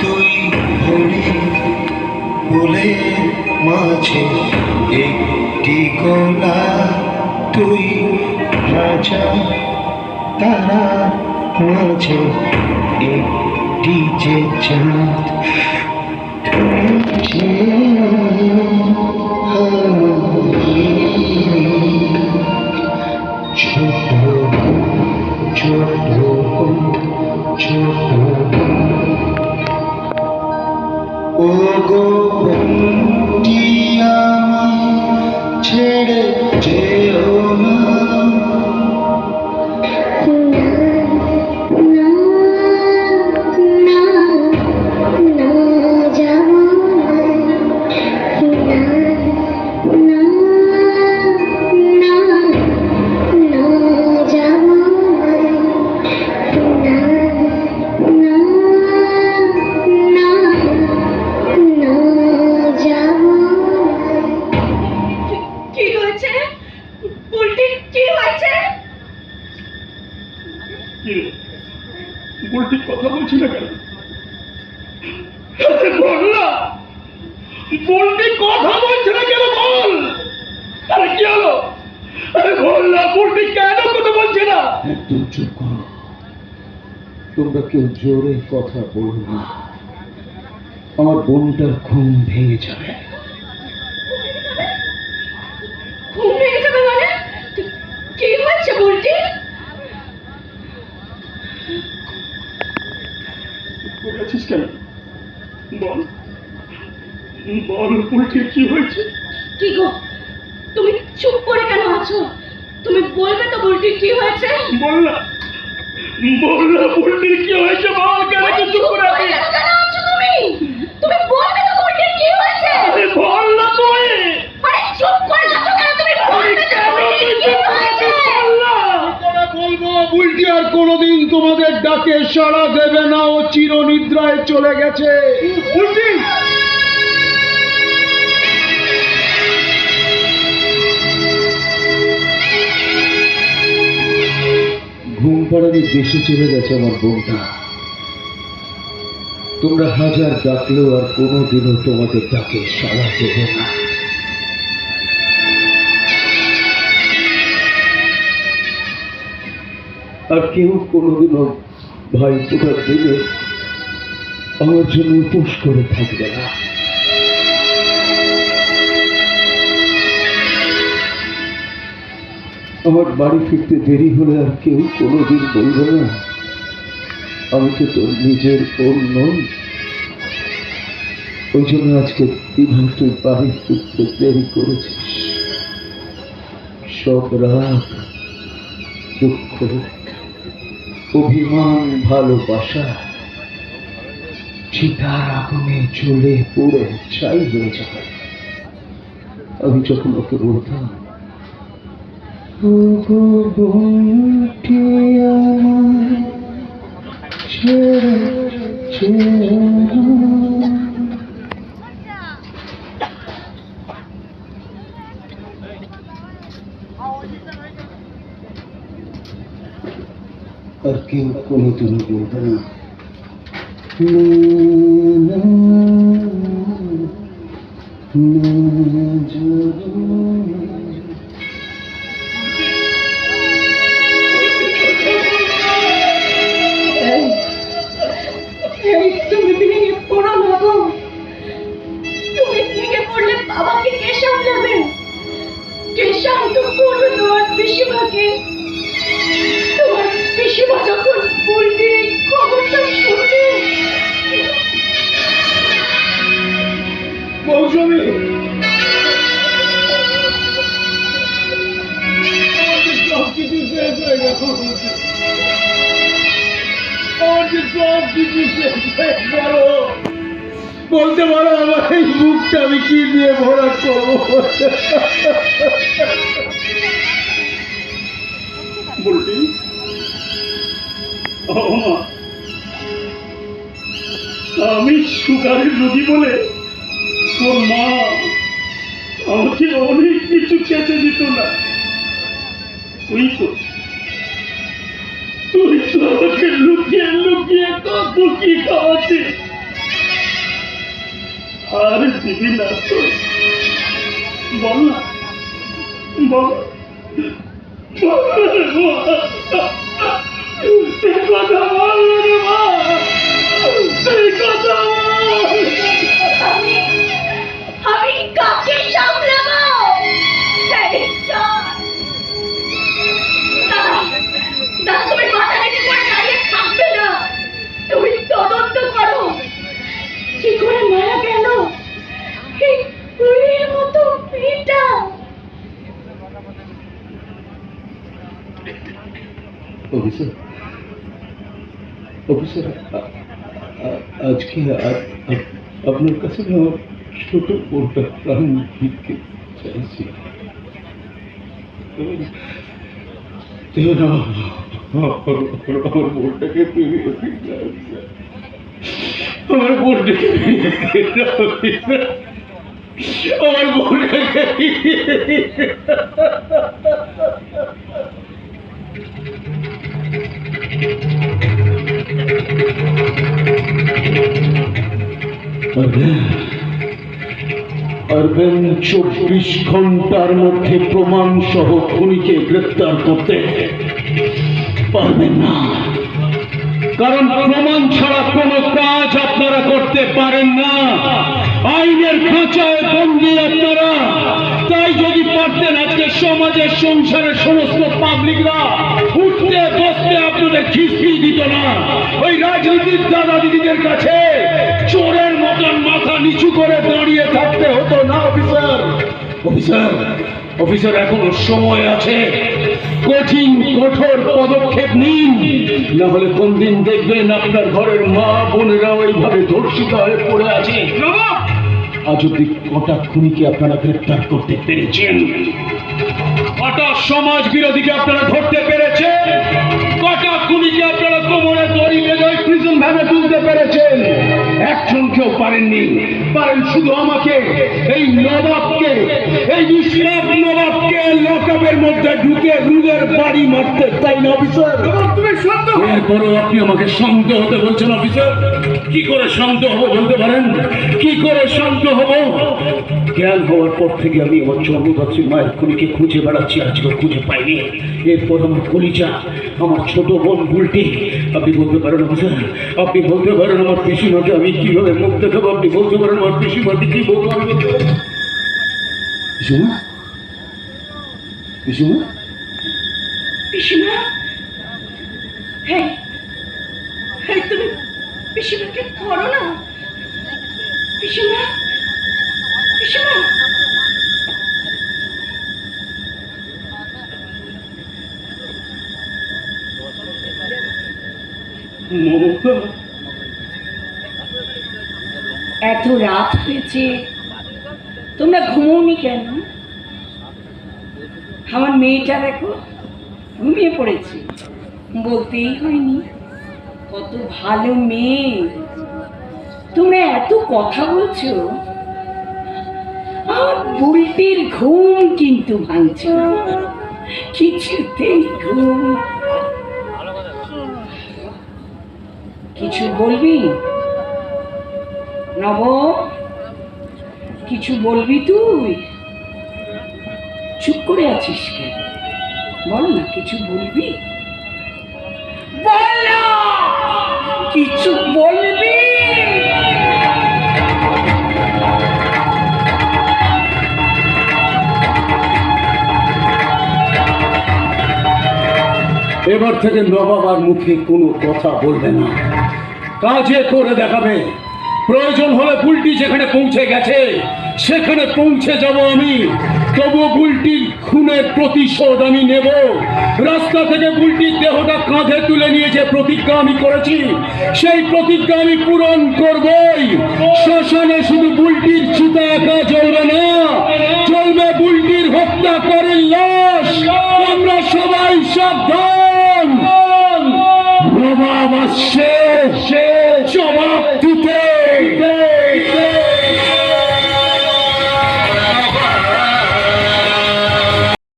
তুই হলি বলে মাঝে একটি গোলা, তুই রাজা তারা মাঝে একটি যে চাঁদ। তুই যে വേണ്ടി বুলটি কথা বলছি না কেন? কথা বলছে না কেন বল? আরে কি হলো? আরে বল না কেন কথা বলছে না? একদম চুপ করো। তোমরা কেউ জোরে কথা আমার বোনটার ঘুম ভেঙে যাবে। বল কি হয়েছে? কি গো? তুমি চুপ করে কেন আছো? তুমি বলবে তো উল্টি কি হয়েছে? বল না বল কি হয়েছে বল কেন চুপ করে কেন আছো তুমি? তুমি বলবে তো উল্টি কি হয়েছে? আরে বল না তুই আরে চুপ করে আছো কেন? তুমি বলবে তো উল্টি কি হয়েছে? বলব বুলটি আর কোনোদিন তোমাদের ডাকে সাড়া দেবে না ও চিরনিদ্রায় চলে গেছে। বুলটি পাড়ানি দেশে চলে গেছে আমার বোনটা। তোমরা হাজার ডাকলেও আর কোনোদিনও তোমাদের ডাকে সাড়া দেবে না। আর কেউ কোনোদিনও ভাই ফোটার দিলে আমার জন্য উপোস করে থাকবে না। আমার বাড়ি ফিরতে দেরি হলে আর কেউ কোনোদিন বলবে না। আমি তো তোর নিজের বোন নই। ওই জন্য আজকে দিন তুই বাড়ি ফিরতে দেরি করেছিস। সব রাগ, দুঃখ, অভিমান, ভালোবাসা চিতার আগুনে জ্বলে পুড়ে ছাই হয়ে যাবে আমি যখন ওকে বলতাম "ও গো বন্ধুটি আমায় ছেড়ে যেও না।" আর কেউ কোনোদিন বলবে না না, না, তুমি ভেঙে পড়ো না তুমি পড়লে বাবাকে কে সামলাবে? কে শান্ত করবে তোমার পিসিমাকে? তোমার যখন উল্টে খবরটা শুনবে। বলতে পারো, আমার এই মুখটা আমি কি দিয়ে ভরা করব? আমি সুগারের রোগী বলে তোর মা, আমাকে অনেক কিছু খেতে দিত না। তুই তো। লুকিয়ে লুকিয়ে কত আর দিবি না তো। বল না। বল। কথা মা। আজকে আ- আ- আপনার কাছে না আমার ছোট বোনটা প্রাণ ভিক্ষে চাইছি দেবেন আমার বোনটাকে ফিরিয়ে দিন না, অফিসার। আমার বোনটাকে ফিরিয়ে দিন না, অফিসার। আমার বোনটাকে ফিরিয়ে দিন পারবেন চব্বিশ ঘণ্টার মধ্যে প্রমাণ সহ খুনিকে গ্রেপ্তার করতে পারবেন না। কারণ প্রমাণ ছাড়া কোনো কাজ আপনারা করতে পারেন না। আইনের খাঁচায় বন্দি আপনারা। তাই যদি পারতেন আজকে সমাজের সংসারের সমস্ত পাবলিকরা উঠতে, বসতে আপনাদের খিস্তি দিত না। ওই রাজনীতির দাদা দিদিদের কাছে চোরের মতন মাথা নিচু করে দাঁড়িয়ে থাকতে হতো না, অফিসার। অফিসার অফিসার, এখনও সময় আছে। কঠিন, কঠোর পদক্ষেপ নিন। না হলে কোন দিন দেখবেন আপনার ঘরের মা বোনেরা ওইভাবে ধর্ষিত হয়ে পড়ে আছে। আজ অব্দি কটা খুনিকে আপনারা গ্রেপ্তার করতে পেরেছেন? কটা সমাজ বিরোধীকে আপনারা ধরতে পেরেছেন? কটা খুনিকে আপনারা কোমরে দড়ি বেঁধে প্রিজন ভ্যানে তুলতে পেরেছেন? একজন কেউ পারেননি। পারেন শুধু আমাকে এই নবাবকে এই নিষ্পাপ নবাবকে লকআপের মধ্যে ঢুকে রুগের বাড়ি মারতে তাই না অফিসার? তুমি শান্ত। এরপরও আপনি আমাকে শান্ত হতে বলছেন অফিসার। কি করে শান্ত হব বলতে পারেন? কি করে শান্ত হব? জ্ঞান হওয়ার পর থেকে আমি আমার ভাবছি মায়ের কলিকে খুঁজে বেড়াচ্ছি আজকে খুঁজে পাইনি। এরপর আমার কলিজা, আমার ছোট বোন ভুলটি আপনি বলতে পারেন অফিসার আপনি বলতে পারেন আমার পিসিমাকে আমি কীভাবে মুখ দেখাবো আপনি বলতে পারেন আমার পিসিমাকে কী বলব আমি? পিসিমা? পিসিমা? এত রাত হয়েছে। তোমরা ঘুমোনি কেন? আমার মেয়েটা দেখো, ঘুমিয়ে পড়েছে। বলতেই হয়নি, কত ভালো মেয়ে। তোমরা এত কথা বলছো। আমার বুলটির ঘুম কিন্তু ভাঙছে কিছুতেই ঘুম কিছু বলবি? নব, কিছু বলবি তুই? চুপ করে আছিস কে বল না, কিছু বলবি? কিছু বলবি? এবার থেকে নবাব আর মুখে কোনো কথা বলবে না। কাজে করে দেখাবে। প্রয়োজন হলে বুলটি যেখানে পৌঁছে গেছে, সেখানে পৌঁছে যাব আমি। তবু বুলটির খুনের প্রতিশোধ আমি নেব। রাস্তা থেকে বুলটির দেহটা কাঁধে তুলে নিয়ে যে প্রতিজ্ঞা আমি করেছি, সেই প্রতিজ্ঞা আমি পূরণ করবই। শ্মশানে শুধু বুলটির চিতা একা জ্বলবে না চলবে বুলটির করে লাশ। আমরা সবাই সাবধান। নবাব আসছে। shit.